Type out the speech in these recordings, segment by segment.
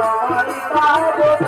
তোমার পাবো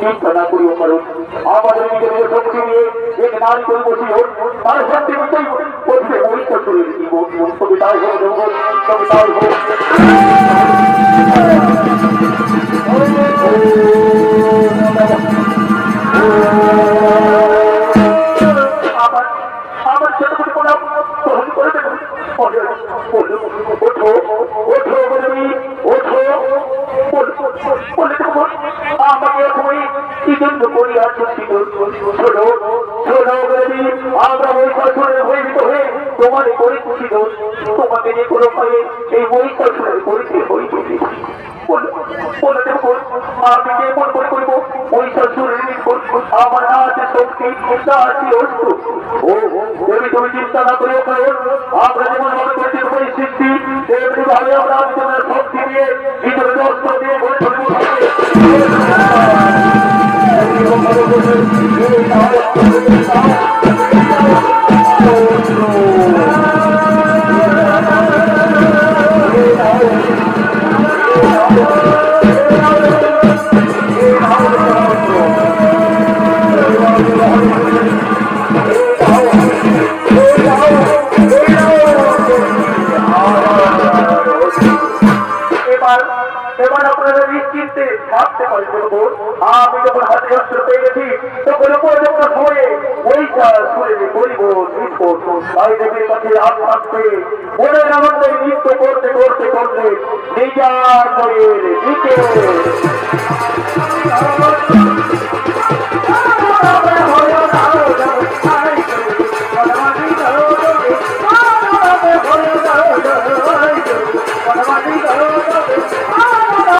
ठीक सदा पूरी ऊपर आप आदमी के लिए सब के लिए एक नाम कोई बोली हो और सब दिन कोई उसके मुझे सब के लिए वो उनको बिताए हो जो वो उनको बिताए हो Oh, জন্য করি আছো শোনো শোনো আমরা ওই শাসনের হইতে হয়ে তোমারে করে তোমাকে যে কোনো পায়ে এই ওই শাসনের পরিচয় হইতে আমি যে মন করে করব, ওই শাসনের আমার আছে শক্তি না আছে অস্ত্র? ও দেবী তুমি চিন্তা না করিও কারণ, আমরা যেমন মনে করেছি ওই সৃষ্টি, তেমনি ভাবে আমরা তোমার শক্তি দিয়ে ভিতরে অস্ত্র দিয়ে বলে ধরবো ভাবতে পারি বলব আমি যখন হাতে অস্ত্র পেয়ে গেছি, তখন উপরে যখন ওই শুনে করিব নিষ্পট তাই দেবের কাছে হাত থাকবে মনের আনন্দে নৃত্য করতে করতে করতে, নিজার দিকে